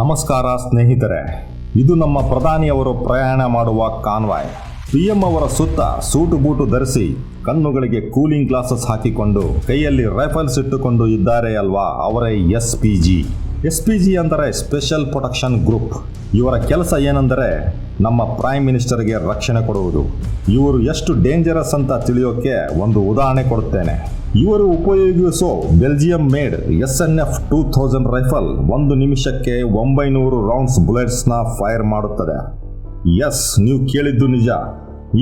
ನಮಸ್ಕಾರ ಸ್ನೇಹಿತರೆ, ಇದು ನಮ್ಮ ಪ್ರಧಾನಿಯವರು ಪ್ರಯಾಣ ಮಾಡುವ ಕಾನ್ವಾಯ್. ಪಿಎಂ ಅವರ ಸುತ್ತ ಸೂಟು ಬೂಟು ಧರಿಸಿ ಕಣ್ಣುಗಳಿಗೆ ಕೂಲಿಂಗ್ ಗ್ಲಾಸಸ್ ಹಾಕಿಕೊಂಡು ಕೈಯಲ್ಲಿ ರೈಫಲ್ಸ್ ಇಟ್ಟುಕೊಂಡು ಇದ್ದಾರೆ ಅಲ್ವಾ ಅವರೇ S P G. S P G ಅಂದರೆ ಸ್ಪೆಷಲ್ ಪ್ರೊಟೆಕ್ಷನ್ ಗ್ರೂಪ್. ಇವರ ಕೆಲಸ ಏನೆಂದರೆ ನಮ್ಮ ಪ್ರೈಮ್ ಮಿನಿಸ್ಟರ್ಗೆ ರಕ್ಷಣೆ ಕೊಡುವುದು. ಇವರು ಎಷ್ಟು ಡೇಂಜರಸ್ ಅಂತ ತಿಳಿಯೋಕೆ ಒಂದು ಉದಾಹರಣೆ ಕೊಡುತ್ತೇನೆ. ಇವರು ಉಪಯೋಗಿಸೋ Belgium made S N F two thousand rifle, ಒಂದು ನಿಮಿಷಕ್ಕೆ ಒಂಬೈನೂರು ರೌಂಡ್ಸ್ ಬುಲೆಟ್ಸ್ನ ಫೈರ್ ಮಾಡುತ್ತದೆ. ಎಸ್, ನೀವು ಕೇಳಿದ್ದು ನಿಜ.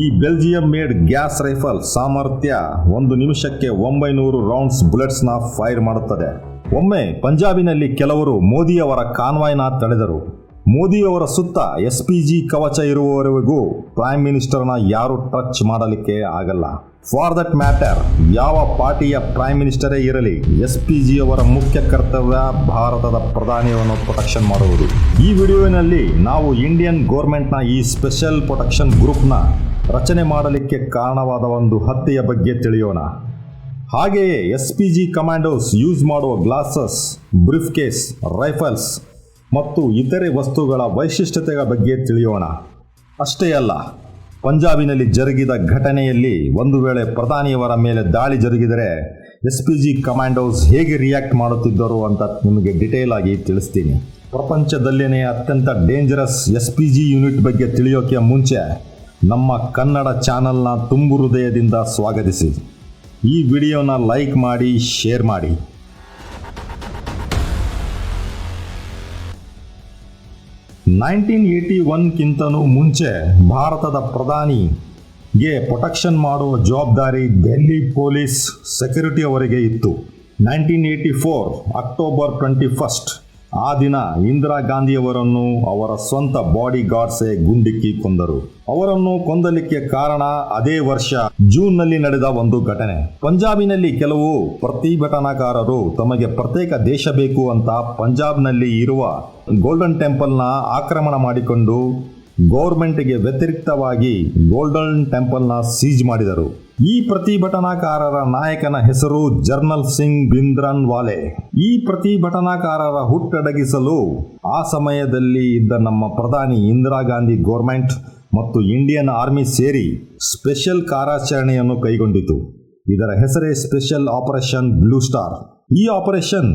ಈ ಬೆಲ್ಜಿಯಂ ಮೇಡ್ ಗ್ಯಾಸ್ ರೈಫಲ್ ಸಾಮರ್ಥ್ಯ ಒಂದು ನಿಮಿಷಕ್ಕೆ ಒಂಬೈನೂರು ರೌಂಡ್ಸ್ ಬುಲೆಟ್ಸ್ನ ಫೈರ್ ಮಾಡುತ್ತದೆ. ಒಮ್ಮೆ ಪಂಜಾಬಿನಲ್ಲಿ ಕೆಲವರು ಮೋದಿಯವರ ಕಾನ್ವಾಯ್ನ ತಡೆದರು. ಮೋದಿಯವರ ಸುತ್ತ ಎಸ್ ಪಿ ಜಿ ಕವಚ ಇರುವವರೆಗೂ ಪ್ರೈಮ್ ಮಿನಿಸ್ಟರ್ನ ಯಾರು ಟಚ್ ಮಾಡಲಿಕ್ಕೆ ಆಗಲ್ಲ. ಫಾರ್ ದಟ್ ಮ್ಯಾಟರ್ ಯಾವ ಪಾರ್ಟಿಯ ಪ್ರೈಮ್ ಮಿನಿಸ್ಟರೇ ಇರಲಿ ಎಸ್ ಪಿ ಜಿ ಅವರ ಮುಖ್ಯ ಕರ್ತವ್ಯ ಭಾರತದ ಪ್ರಧಾನಿಯನ್ನು ಪ್ರೊಟೆಕ್ಷನ್ ಮಾಡುವುದು. ಈ ವಿಡಿಯೋನಲ್ಲಿ ನಾವು ಇಂಡಿಯನ್ ಗೋರ್ಮೆಂಟ್ನ ಈ ಸ್ಪೆಷಲ್ ಪ್ರೊಟೆಕ್ಷನ್ ಗ್ರೂಪ್ನ ರಚನೆ ಮಾಡಲಿಕ್ಕೆ ಕಾರಣವಾದ ಒಂದು ಹತ್ಯೆಯ ಬಗ್ಗೆ ತಿಳಿಯೋಣ. ಹಾಗೆಯೇ S P G commandos use ಮಾಡುವ ಗ್ಲಾಸಸ್ ಬ್ರೀಫ್ ಕೇಸ್ ರೈಫಲ್ಸ್ ಮತ್ತು ಇತರೆ ವಸ್ತುಗಳ ವೈಶಿಷ್ಟ್ಯತೆಗಳ ಬಗ್ಗೆ ತಿಳಿಯೋಣ. ಅಷ್ಟೇ ಅಲ್ಲ ಪಂಜಾಬಿನಲ್ಲಿ ಜರುಗಿದ ಘಟನೆಯಲ್ಲಿ ಒಂದು ವೇಳೆ ಪ್ರಧಾನಿಯವರ ಮೇಲೆ ದಾಳಿ ಜರುಗಿದರೆ ಎಸ್ ಪಿ ಜಿ ಕಮಾಂಡೋಸ್ ಹೇಗೆ ರಿಯಾಕ್ಟ್ ಮಾಡುತ್ತಿದ್ದರು ಅಂತ ನಿಮಗೆ ಡಿಟೇಲ್ ಆಗಿ ತಿಳಿಸ್ತೀನಿ. ಪ್ರಪಂಚದಲ್ಲಿನೇ ಅತ್ಯಂತ dangerous S P G unit ಬಗ್ಗೆ ತಿಳಿಯೋಕೆ ಮುಂಚೆ ನಮ್ಮ ಕನ್ನಡ ಚಾನಲ್ನ ತುಂಬು ಹೃದಯದಿಂದ ಸ್ವಾಗತಿಸಿ. ಈ ವಿಡಿಯೋನ ಲೈಕ್ ಮಾಡಿ, ಶೇರ್ ಮಾಡಿ. ನೈನ್ಟೀನ್ ಏಯ್ಟಿ ಒನ್ಗಿಂತನೂ ಮುಂಚೆ ಭಾರತದ ಪ್ರಧಾನಿಗೆ ಪ್ರೊಟೆಕ್ಷನ್ ಮಾಡುವ ಜವಾಬ್ದಾರಿ ಡೆಲ್ಲಿ ಪೊಲೀಸ್ ಸೆಕ್ಯೂರಿಟಿ ಅವರಿಗೆ ಇತ್ತು. Nineteen eighty four, October twenty first. ಆ ದಿನ ಇಂದಿರಾ ಗಾಂಧಿಯವರನ್ನು ಅವರ ಸ್ವಂತ ಬಾಡಿ ಗಾರ್ಡ್ಸೇ ಗುಂಡಿಕ್ಕಿ ಕೊಂದರು. ಅವರನ್ನು ಕೊಂದಲಿಕ್ಕೆ ಕಾರಣ ಅದೇ ವರ್ಷ ಜೂನ್ನಲ್ಲಿ ನಡೆದ ಒಂದು ಘಟನೆ. ಪಂಜಾಬಿನಲ್ಲಿ ಕೆಲವು ಪ್ರತಿಭಟನಾಕಾರರು ತಮಗೆ ಪ್ರತ್ಯೇಕ ದೇಶ ಬೇಕು ಅಂತ ಪಂಜಾಬ್ನಲ್ಲಿ ಇರುವ ಗೋಲ್ಡನ್ ಟೆಂಪಲ್ನ ಆಕ್ರಮಣ ಮಾಡಿಕೊಂಡು ಗೌರ್ಮೆಂಟ್ಗೆ ವ್ಯತಿರಿಕ್ತವಾಗಿ ಗೋಲ್ಡನ್ ಟೆಂಪಲ್ನ ಸೀಜ್ ಮಾಡಿದರು. ಈ ಪ್ರತಿಭಟನಾಕಾರರ ನಾಯಕನ ಹೆಸರು ಜರ್ನಲ್ ಸಿಂಗ್ ಬಿಂದ್ರನ್ ವಾಲೆ. ಈ ಪ್ರತಿಭಟನಾಕಾರರ ಹುಟ್ಟಡಗಿಸಲು ಆ ಸಮಯದಲ್ಲಿ ಇದ್ದ ನಮ್ಮ ಪ್ರಧಾನಿ ಇಂದಿರಾ ಗಾಂಧಿ ಗೋರ್ಮೆಂಟ್ ಮತ್ತು ಇಂಡಿಯನ್ ಆರ್ಮಿ ಸೇರಿ ಸ್ಪೆಷಲ್ ಕಾರ್ಯಾಚರಣೆಯನ್ನು ಕೈಗೊಂಡಿತು. ಇದರ ಹೆಸರೇ ಸ್ಪೆಷಲ್ ಆಪರೇಷನ್ ಬ್ಲೂ ಸ್ಟಾರ್. ಈ ಆಪರೇಷನ್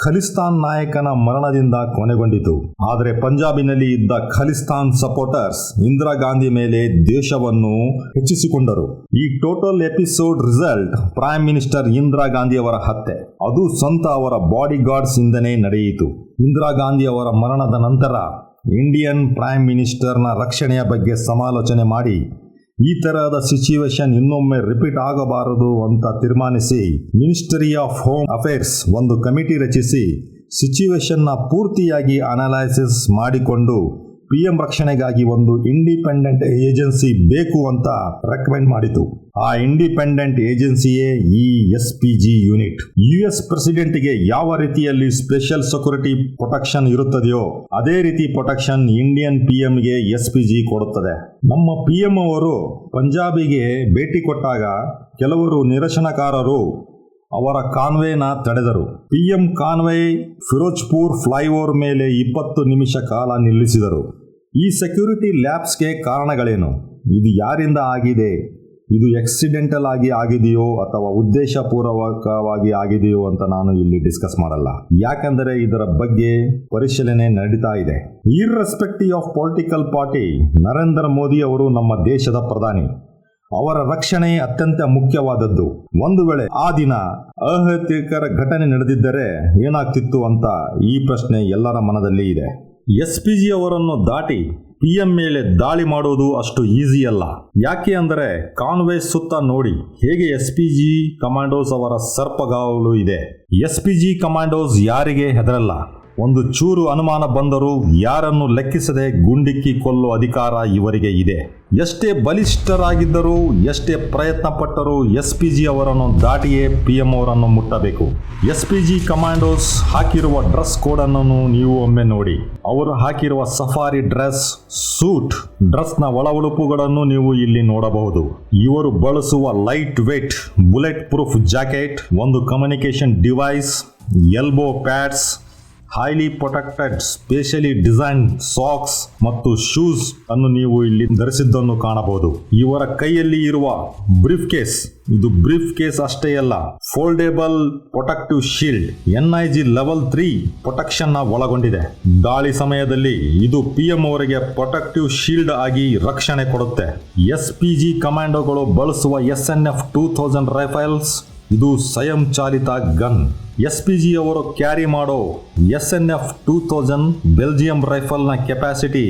ಖಲಿಸ್ತಾನ್ ನಾಯಕನ ಮರಣದಿಂದ ಕೊನೆಗೊಂಡಿತು. ಆದರೆ ಪಂಜಾಬಿನಲ್ಲಿ ಇದ್ದ ಖಲಿಸ್ತಾನ್ ಸಪೋರ್ಟರ್ಸ್ ಇಂದಿರಾ ಗಾಂಧಿ ಮೇಲೆ ದೇಶವನ್ನು ಹೆಚ್ಚಿಸಿಕೊಂಡರು. ಈ total episode result prime minister Indira Gandhi ಅವರ ಹತ್ಯೆ. ಅದು ಸ್ವಂತ ಅವರ ಬಾಡಿ ಗಾರ್ಡ್ಸ್ ಇಂದನೇ ನಡೆಯಿತು. ಇಂದಿರಾ ಗಾಂಧಿ ಅವರ ಮರಣದ ನಂತರ ಇಂಡಿಯನ್ ಪ್ರೈಮ್ ಮಿನಿಸ್ಟರ್ನ ರಕ್ಷಣೆಯ ಬಗ್ಗೆ ಸಮಾಲೋಚನೆ ಮಾಡಿ ಈ ತರಹದ ಸಿಚುವೇಶನ್ ಇನ್ನೊಮ್ಮೆ ರಿಪೀಟ್ ಆಗಬಾರದು ಅಂತ ತೀರ್ಮಾನಿಸಿ ಮಿನಿಸ್ಟ್ರಿ ಆಫ್ ಹೋಮ್ ಅಫೇರ್ಸ್ ಒಂದು ಕಮಿಟಿ ರಚಿಸಿ ಸಿಚುವೇಶನ್ನ ಪೂರ್ತಿಯಾಗಿ ಅನಾಲಿಸಿಸ್ ಮಾಡಿಕೊಂಡು ಪಿ ಎಂ ರಕ್ಷಣೆಗಾಗಿ ಒಂದು ಇಂಡಿಪೆಂಡೆಂಟ್ ಏಜೆನ್ಸಿ ಬೇಕು ಅಂತ ರೆಕಮೆಂಡ್ ಮಾಡಿತು ಆ ಇಂಡಿಪೆಂಡೆಂಟ್ ಏಜೆನ್ಸಿಯೇ ಈ S P G unit. U S ಪ್ರೆಸಿಡೆಂಟ್ಗೆ ಯಾವ ರೀತಿಯಲ್ಲಿ ಸ್ಪೆಷಲ್ ಸೆಕ್ಯೂರಿಟಿ ಪ್ರೊಟೆಕ್ಷನ್ ಇರುತ್ತದೆಯೋ, ಅದೇ ರೀತಿ ಪ್ರೊಟೆಕ್ಷನ್ ಇಂಡಿಯನ್ ಪಿ ಎಂಗೆ ಎಸ್ ಪಿ ಜಿ ಕೊಡುತ್ತದೆ. ನಮ್ಮ ಪಿ ಎಂ ಅವರು ಪಂಜಾಬಿಗೆ ಭೇಟಿ ಕೊಟ್ಟಾಗ ಕೆಲವರು ನಿರಶನಕಾರರು ಅವರ ಕಾನ್ವೇನ ತಡೆದರು. ಪಿಎಂ ಕಾನ್ವೇ ಫಿರೋಜ್ಪುರ್ ಫ್ಲೈಓವರ್ ಮೇಲೆ ಇಪ್ಪತ್ತು ನಿಮಿಷ ಕಾಲ ನಿಲ್ಲಿಸಿದರು. ಈ ಸೆಕ್ಯೂರಿಟಿ ಲ್ಯಾಬ್ಸ್ಗೆ ಕಾರಣಗಳೇನು? ಇದು ಯಾರಿಂದ ಆಗಿದೆ? ಇದು ಎಕ್ಸಿಡೆಂಟಲ್ ಆಗಿ ಆಗಿದೆಯೋ ಅಥವಾ ಉದ್ದೇಶಪೂರ್ವಕವಾಗಿ ಆಗಿದೆಯೋ ಅಂತ ನಾನು ಇಲ್ಲಿ ಡಿಸ್ಕಸ್ ಮಾಡಲ್ಲ. ಯಾಕಂದರೆ ಇದರ ಬಗ್ಗೆ ಪರಿಶೀಲನೆ ನಡೀತಾ ಇದೆ. Irrespective of political party Narendra Modi ಅವರು ನಮ್ಮ ದೇಶದ ಪ್ರಧಾನಿ. ಅವರ ರಕ್ಷಣೆ ಅತ್ಯಂತ ಮುಖ್ಯವಾದದ್ದು. ಒಂದು ವೇಳೆ ಆ ದಿನ ಅಹಿತಕರ ಘಟನೆ ನಡೆದಿದ್ದರೆ ಏನಾಗ್ತಿತ್ತು ಅಂತ ಈ ಪ್ರಶ್ನೆ ಎಲ್ಲರ ಮನದಲ್ಲಿ ಇದೆ. ಎಸ್ ಪಿ ಜಿ ಅವರನ್ನು ದಾಟಿ ಪಿ ಎಂ ಮೇಲೆ ದಾಳಿ ಮಾಡುವುದು ಅಷ್ಟು ಈಸಿ ಅಲ್ಲ. ಯಾಕೆ ಅಂದರೆ ಕಾನ್ವೇ ಸುತ್ತ ನೋಡಿ ಹೇಗೆ ಎಸ್ ಪಿ ಜಿ ಕಮಾಂಡೋಸ್ ಅವರ ಸರ್ಪಗಾವಲು ಇದೆ. ಎಸ್ ಪಿ ಜಿ ಕಮಾಂಡೋಸ್ ಯಾರಿಗೆ ಹೆದರಲ್ಲ? ಒಂದು ಚೂರು ಅನುಮಾನ ಬಂದರೂ ಯಾರನ್ನು ಲೆಕ್ಕಿಸದೆ ಗುಂಡಿಕ್ಕಿ ಕೊಲ್ಲುವ ಅಧಿಕಾರ ಇವರಿಗೆ ಇದೆ. ಎಷ್ಟೇ ಬಲಿಷ್ಠರಾಗಿದ್ದರೂ, ಎಷ್ಟೇ ಪ್ರಯತ್ನ ಪಟ್ಟರೂ ಎಸ್ ಪಿ ಜಿ ಅವರನ್ನು ದಾಟಿಯೇ ಪಿ ಎಂ ಅವರನ್ನು ಮುಟ್ಟಬೇಕು. ಎಸ್ ಪಿ ಜಿ ಕಮಾಂಡೋಸ್ ಹಾಕಿರುವ ಡ್ರೆಸ್ ಕೋಡನ್ನು ನೀವು ಒಮ್ಮೆ ನೋಡಿ. ಅವರು ಹಾಕಿರುವ ಸಫಾರಿ ಡ್ರೆಸ್, ಸೂಟ್, ಡ್ರೆಸ್ನ ಒಳ ಉಡುಪುಗಳನ್ನು ನೀವು ಇಲ್ಲಿ ನೋಡಬಹುದು. ಇವರು ಬಳಸುವ light weight bullet proof jacket, ಒಂದು communication device, elbow pads highly protected specially design socks ಮತ್ತು ಶೂಸ್ ಅನ್ನು ನೀವು ಇಲ್ಲಿ ಧರಿಸಿದ್ದನ್ನು ಕಾಣಬಹುದು. ಇವರ ಕೈಯಲ್ಲಿ ಇರುವ ಬ್ರೀಫ್ ಕೇಸ್ ಇದು ಬ್ರೀಫ್ ಕೇಸ್ ಅಷ್ಟೇ ಅಲ್ಲ foldable protective shield NIG level three ಪ್ರೊಟೆಕ್ಷನ್ನ ಒಳಗೊಂಡಿದೆ. ದಾಳಿ ಸಮಯದಲ್ಲಿ ಇದು ಪಿಎಂ ಅವರಿಗೆ ಪ್ರೊಟೆಕ್ಟಿವ್ ಶೀಲ್ಡ್ ಆಗಿ ರಕ್ಷಣೆ ಕೊಡುತ್ತೆ. ಎಸ್ ಪಿ ಜಿ ಕಮಾಂಡೋಗಳು ಬಳಸುವ S N F two thousand rifles ಇದು ಸ್ವಯಂಚಾಲಿತ ಗನ್. ಎಸ್ ಪಿ ಜಿ ಅವರು ಕ್ಯಾರಿ ಮಾಡೋ S N F two thousand Belgium ರೈಫಲ್ನ capacity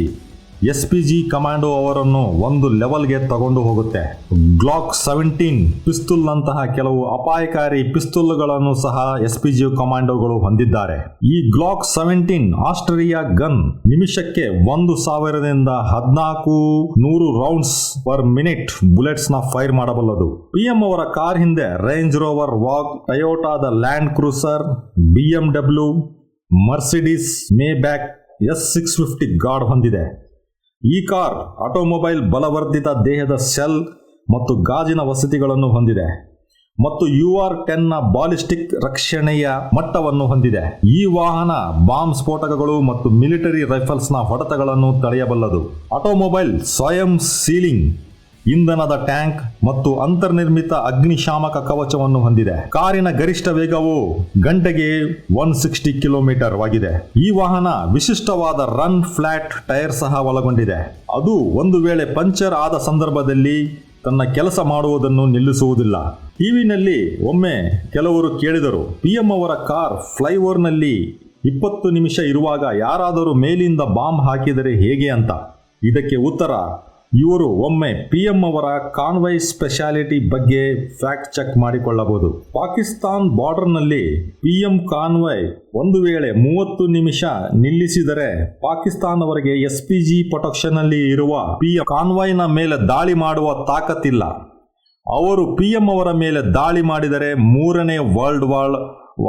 S P G commando ಅವರನ್ನು ಒಂದು ಲೆವೆಲ್ಗೆ ತಗೊಂಡು ಹೋಗುತ್ತೆ. ಗ್ಲಾಕ್ ಸೆವೆಂಟೀನ್ ಪಿಸ್ತೂಲ್ ನಂತಹ ಕೆಲವು ಅಪಾಯಕಾರಿ ಪಿಸ್ತೂಲ್ಗಳನ್ನು ಸಹ ಎಸ್ ಪಿ ಜಿ ಕಮಾಂಡೋಗಳು ಹೊಂದಿದ್ದಾರೆ. ಈ ಗ್ಲಾಕ್ ಸೆವೆಂಟೀನ್ ಆಸ್ಟ್ರೇಲಿಯಾ ಗನ್ ನಿಮಿಷಕ್ಕೆ ಒಂದು ಸಾವಿರದಿಂದ ಹದಿನಾಲ್ಕು ನೂರು ರೌಂಡ್ಸ್ ಪರ್ ಮಿನಿಟ್ ಬುಲೆಟ್ಸ್ನ ಫೈರ್ ಮಾಡಬಲ್ಲದು ಪಿಎಂ ಅವರ ಕಾರ್ ಹಿಂದೆ Range Rover walk ಟಯೋಟಾದ Land Cruiser BMW Mercedes Maybach S six fifty guard ಹೊಂದಿದೆ. ಈ ಕಾರ್ ಆಟೋಮೊಬೈಲ್ ಬಲವರ್ಧಿತ ದೇಹದ ಸೆಲ್ ಮತ್ತು ಗಾಜಿನ ವಸತಿಗಳನ್ನು ಹೊಂದಿದೆ ಮತ್ತು ಯು ಆರ್ ಟೆನ್ನ ಬಾಲಿಸ್ಟಿಕ್ ರಕ್ಷಣೆಯ ಮಟ್ಟವನ್ನು ಹೊಂದಿದೆ. ಈ ವಾಹನ ಬಾಂಬ್ ಸ್ಫೋಟಕಗಳು ಮತ್ತು ಮಿಲಿಟರಿ ರೈಫಲ್ಸ್ನ ಹೊಡೆತಗಳನ್ನು ತಡೆಯಬಲ್ಲದು. ಆಟೋಮೊಬೈಲ್ ಸ್ವಯಂ ಸೀಲಿಂಗ್ ಇಂಧನದ ಟ್ಯಾಂಕ್ ಮತ್ತು ಅಂತರ್ನಿರ್ಮಿತ ಅಗ್ನಿಶಾಮಕ ಕವಚವನ್ನು ಹೊಂದಿದೆ. ಕಾರಿನ ಗರಿಷ್ಠ ವೇಗವು ಗಂಟೆಗೆ ಒನ್ ಸಿಕ್ಸ್ಟಿ ಕಿಲೋಮೀಟರ್ ಆಗಿದೆ ಈ ವಾಹನ ವಿಶಿಷ್ಟವಾದ ರನ್ ಫ್ಲಾಟ್ ಟೈರ್ ಸಹ ಒಳಗೊಂಡಿದೆ. ಅದು ಒಂದು ವೇಳೆ ಪಂಚರ್ ಆದ ಸಂದರ್ಭದಲ್ಲಿ ತನ್ನ ಕೆಲಸ ಮಾಡುವುದನ್ನು ನಿಲ್ಲಿಸುವುದಿಲ್ಲ. ಟಿವಿನಲ್ಲಿ ಒಮ್ಮೆ ಕೆಲವರು ಕೇಳಿದರು ಪಿಎಂ ಅವರ ಕಾರ್ ಫ್ಲೈಓವರ್ನಲ್ಲಿ ಇಪ್ಪತ್ತು ನಿಮಿಷ ಇರುವಾಗ ಯಾರಾದರೂ ಮೇಲಿಂದ ಬಾಂಬ್ ಹಾಕಿದರೆ ಹೇಗೆ ಅಂತ? ಇದಕ್ಕೆ ಉತ್ತರ ಇವರು ಒಮ್ಮೆ ಪಿಎಂ ಅವರ ಕಾನ್ವೈ ಸ್ಪೆಷಾಲಿಟಿ ಬಗ್ಗೆ ಫ್ಯಾಕ್ಟ್ ಚೆಕ್ ಮಾಡಿಕೊಳ್ಳಬಹುದು. ಪಾಕಿಸ್ತಾನ್ ಬಾರ್ಡರ್ನಲ್ಲಿ ಪಿಎಂ ಕಾನ್ವೈ ಒಂದು ವೇಳೆ ಮೂವತ್ತು ನಿಮಿಷ ನಿಲ್ಲಿಸಿದರೆ ಪಾಕಿಸ್ತಾನವರಿಗೆ ಎಸ್ ಪಿ ಜಿ ಪ್ರೊಟೆಕ್ಷನ್ ಅಲ್ಲಿ ಇರುವ ಪಿಎಂ ಕಾನ್ವೈನ ಮೇಲೆ ದಾಳಿ ಮಾಡುವ ತಾಕತ್ತಿಲ್ಲ. ಅವರು ಪಿಎಂ ಅವರ ಮೇಲೆ ದಾಳಿ ಮಾಡಿದರೆ ಮೂರನೇ ವರ್ಲ್ಡ್ ವಾರ್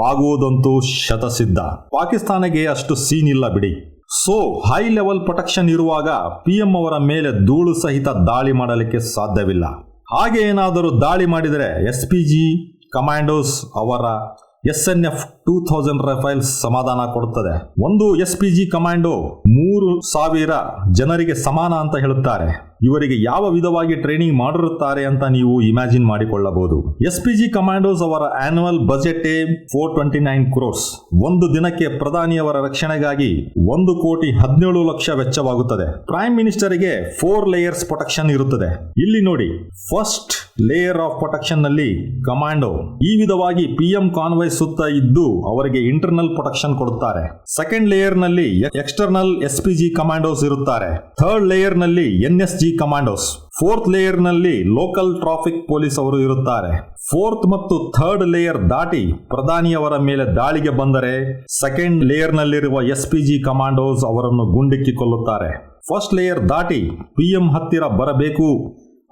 ಆಗುವುದಂತೂ ಶತಸಿದ್ಧ. ಪಾಕಿಸ್ತಾನಗೆ ಅಷ್ಟು ಸೀನ್ ಇಲ್ಲ ಬಿಡಿ. ಸೊ ಹೈ ಲೆವೆಲ್ ಪ್ರೊಟೆಕ್ಷನ್ ಇರುವಾಗ ಪಿಎಂ ಅವರ ಮೇಲೆ ಧೂಳು ಸಹಿತ ದಾಳಿ ಮಾಡಲಿಕ್ಕೆ ಸಾಧ್ಯವಿಲ್ಲ. ಹಾಗೆ ಏನಾದರೂ ದಾಳಿ ಮಾಡಿದರೆ ಎಸ್ ಪಿ ಜಿ ಕಮಾಂಡೋಸ್ ಅವರ S N F two thousand rifles ಸಮಾಧಾನ ಕೊಡುತ್ತದೆ. ಒಂದು ಎಸ್ ಪಿ ಜಿ ಕಮಾಂಡೋ ಮೂರು ಸಾವಿರ ಜನರಿಗೆ ಸಮಾನ ಅಂತ ಹೇಳುತ್ತಾರೆ. ಇವರಿಗೆ ಯಾವ ವಿಧವಾಗಿ ಟ್ರೈನಿಂಗ್ ಮಾಡಿರುತ್ತಾರೆ ಅಂತ ನೀವು ಇಮ್ಯಾಜಿನ್ ಮಾಡಿಕೊಳ್ಳಬಹುದು. ಎಸ್ ಪಿ ಜಿ ಕಮಾಂಡೋಸ್ ಅವರ annual budget four twenty nine crores ಒಂದು ದಿನಕ್ಕೆ ಪ್ರಧಾನಿಯವರ ರಕ್ಷಣೆಗಾಗಿ ಒಂದು ಕೋಟಿ ಹದಿನೇಳು ಲಕ್ಷ ವೆಚ್ಚವಾಗುತ್ತದೆ. ಪ್ರೈಮ್ ಮಿನಿಸ್ಟರ್ಗೆ ಫೋರ್ ಲೇಯರ್ಸ್ ಪ್ರೊಟೆಕ್ಷನ್ ಇರುತ್ತದೆ. ಇಲ್ಲಿ ನೋಡಿ ಫಸ್ಟ್ ಲೇಯರ್ ಆಫ್ ಪ್ರೊಟೆಕ್ಷನ್ನಲ್ಲಿ ಕಮಾಂಡೋ ಈ ವಿಧವಾಗಿ ಪಿಎಂ ಕಾನ್ವೈ ಸುತ್ತ ಇದ್ದು ಅವರಿಗೆ ಇಂಟರ್ನಲ್ ಪ್ರೊಟೆಕ್ಷನ್ ಕೊಡುತ್ತಾರೆ. Second ಲೇಯರ್ನಲ್ಲಿ external S P G commandos ಇರುತ್ತಾರೆ. Third ಲೇಯರ್ನಲ್ಲಿ N S G commandos fourth ಲೇಯರ್ನಲ್ಲಿ local traffic police ಅವರು ಇರುತ್ತಾರೆ. ಫೋರ್ತ್ ಮತ್ತು ಥರ್ಡ್ ಲೇಯರ್ ದಾಟಿ ಪ್ರಧಾನಿಯವರ ಮೇಲೆ ದಾಳಿಗೆ ಬಂದರೆ ಸೆಕೆಂಡ್ ಲೇಯರ್ ನಲ್ಲಿರುವ ಎಸ್ ಪಿ ಜಿ ಕಮಾಂಡೋಸ್ ಅವರನ್ನು ಗುಂಡಿಕ್ಕಿಕೊಳ್ಳುತ್ತಾರೆ ಫಸ್ಟ್ ಲೇಯರ್ ದಾಟಿ ಪಿಎಂ ಹತ್ತಿರ ಬರಬೇಕು.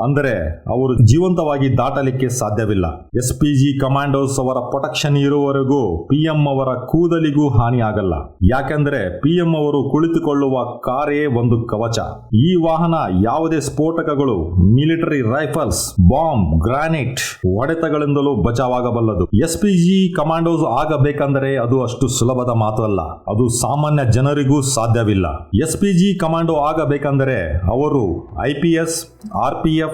ಅಂದರೆ ಅವರು ಜೀವಂತವಾಗಿ ದಾಟಲಿಕ್ಕೆ ಸಾಧ್ಯವಿಲ್ಲ. ಎಸ್ ಪಿ ಜಿ ಕಮಾಂಡೋಸ್ ಅವರ ಪ್ರೊಟೆಕ್ಷನ್ ಇರುವವರೆಗೂ ಪಿಎಂ ಅವರ ಕೂದಲಿಗೂ ಹಾನಿಯಾಗಲ್ಲ. ಯಾಕೆಂದ್ರೆ ಪಿಎಂ ಅವರು ಕುಳಿತುಕೊಳ್ಳುವ ಕಾರೇ ಒಂದು ಕವಚ. ಈ ವಾಹನ ಯಾವುದೇ ಸ್ಫೋಟಕಗಳು, ಮಿಲಿಟರಿ ರೈಫಲ್ಸ್, ಬಾಂಬ್, ಗ್ರಾನೈಟ್ ಹೊಡೆತಗಳಿಂದಲೂ ಬಚಾವಾಗಬಲ್ಲದು. ಎಸ್ ಪಿ ಜಿ ಕಮಾಂಡೋಸ್ ಆಗಬೇಕಂದರೆ ಅದು ಅಷ್ಟು ಸುಲಭದ ಮಾತು ಅಲ್ಲ ಅದು ಸಾಮಾನ್ಯ ಜನರಿಗೂ ಸಾಧ್ಯವಿಲ್ಲ. ಎಸ್ ಪಿ ಜಿ ಕಮಾಂಡೋ ಆಗಬೇಕಂದರೆ ಅವರು I P S, R P F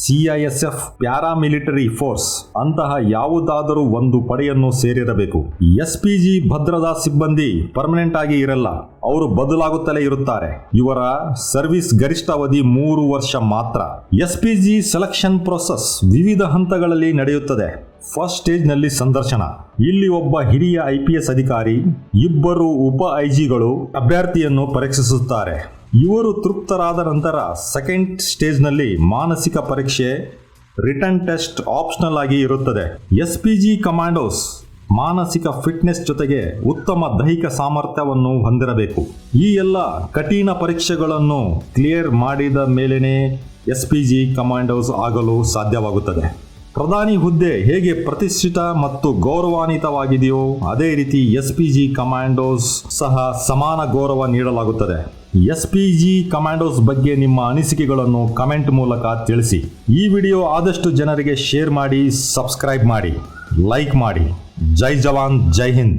CISF paramilitary force ಅಂತಹ ಯಾವುದಾದರೂ ಒಂದು ಪಡೆಯನ್ನು ಸೇರಿರಬೇಕು. ಎಸ್ ಪಿ ಜಿ ಭದ್ರತಾ ಸಿಬ್ಬಂದಿ ಪರ್ಮನೆಂಟ್ ಆಗಿ ಇರಲ್ಲ, ಅವರು ಬದಲಾಗುತ್ತಲೇ ಇರುತ್ತಾರೆ. ಇವರ ಸರ್ವಿಸ್ ಗರಿಷ್ಠ ಅವಧಿ ಮೂರು ವರ್ಷ ಮಾತ್ರ. S P G selection process ವಿವಿಧ ಹಂತಗಳಲ್ಲಿ ನಡೆಯುತ್ತದೆ. ಫಸ್ಟ್ ಸ್ಟೇಜ್ನಲ್ಲಿ ಸಂದರ್ಶನ. ಇಲ್ಲಿ ಒಬ್ಬ ಹಿರಿಯ ಐ ಪಿ ಎಸ್ ಅಧಿಕಾರಿ, ಇಬ್ಬರು ಉಪ ಐಜಿಗಳು ಅಭ್ಯರ್ಥಿಯನ್ನು ಪರೀಕ್ಷಿಸುತ್ತಾರೆ. ಇವರು ತೃಪ್ತರಾದ ನಂತರ ಸೆಕೆಂಡ್ ಸ್ಟೇಜ್ನಲ್ಲಿ ಮಾನಸಿಕ ಪರೀಕ್ಷೆ ರಿಟರ್ನ್ ಟೆಸ್ಟ್ ಆಪ್ಷನಲ್ ಆಗಿ ಇರುತ್ತದೆ. ಎಸ್ ಪಿ ಜಿ ಕಮಾಂಡೋಸ್ ಮಾನಸಿಕ ಫಿಟ್ನೆಸ್ ಜೊತೆಗೆ ಉತ್ತಮ ದೈಹಿಕ ಸಾಮರ್ಥ್ಯವನ್ನು ಹೊಂದಿರಬೇಕು. ಈ ಎಲ್ಲ ಕಠಿಣ ಪರೀಕ್ಷೆಗಳನ್ನು ಕ್ಲಿಯರ್ ಮಾಡಿದ ಮೇಲೇನೆ ಎಸ್ ಪಿ ಜಿ ಕಮಾಂಡೋಸ್ ಆಗಲು ಸಾಧ್ಯವಾಗುತ್ತದೆ. ಪ್ರಧಾನಿ ಹುದ್ದೆ ಹೇಗೆ ಪ್ರತಿಷ್ಠಿತ ಮತ್ತು ಗೌರವಾನ್ವಿತವಾಗಿದೆಯೋ, ಅದೇ ರೀತಿ ಎಸ್ ಪಿ ಜಿ ಕಮಾಂಡೋಸ್ ಸಹ ಸಮಾನ ಗೌರವ ನೀಡಲಾಗುತ್ತದೆ. ಎಸ್ ಪಿ ಜಿ ಕಮಾಂಡೋಸ್ ಬಗ್ಗೆ ನಿಮ್ಮ ಅನಿಸಿಕೆಗಳನ್ನು ಕಮೆಂಟ್ ಮೂಲಕ ತಿಳಿಸಿ. ಈ ವಿಡಿಯೋ ಆದಷ್ಟು ಜನರಿಗೆ ಶೇರ್ ಮಾಡಿ, ಸಬ್ಸ್ಕ್ರೈಬ್ ಮಾಡಿ, ಲೈಕ್ ಮಾಡಿ. ಜೈ ಜವಾನ್, ಜೈ ಹಿಂದ್.